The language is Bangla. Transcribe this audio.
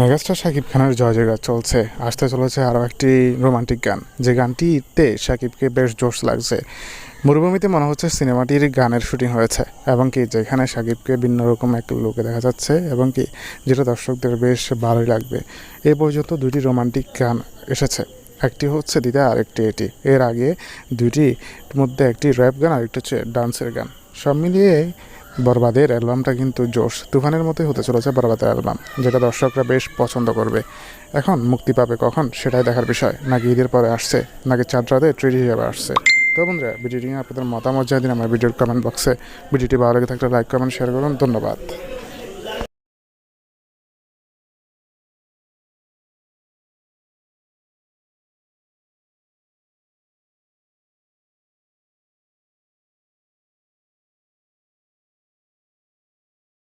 মেগাস্টার শাকিব খানের জয় জয়গান চলছে, আসতে চলেছে আরও একটি রোমান্টিক গান। যে গানটিতে শাকিবকে বেশ জোশ লাগছে। মরুভূমিতে মনে হচ্ছে সিনেমাটির গানের শুটিং হয়েছে এবং কি যেখানে শাকিবকে ভিন্ন রকম এক লোকে দেখা যাচ্ছে এবং কি যেটা দর্শকদের বেশ ভালোই লাগবে। এ পর্যন্ত দুটি রোমান্টিক গান এসেছে। একটি হচ্ছে দিদা আর একটি এটি। এর আগে দুইটির মধ্যে একটি র্যাপ গান আর একটি হচ্ছে ডান্সের গান। সব মিলিয়ে বরবাদের অ্যালবামটা কিন্তু জোশ। তুফানের মতোই হতে চলেছে বরবাদের অ্যালবাম যেটা দর্শকরা বেশ পছন্দ করবে। এখন মুক্তি পাবে কখন, সেটাই দেখার বিষয়। নাকি ঈদের পরে আসছে, নাকি চাঁদ রাতে হিসেবে আসছে। তো বন্ধুরা, ভিডিওটি নিয়ে আপনাদের মতামত জানিয়ে দিন আমার ভিডিওর কমেন্ট বক্সে ভিডিওটি ভালো লেগে থাকলে লাইক কমেন্ট শেয়ার করুন। ধন্যবাদ।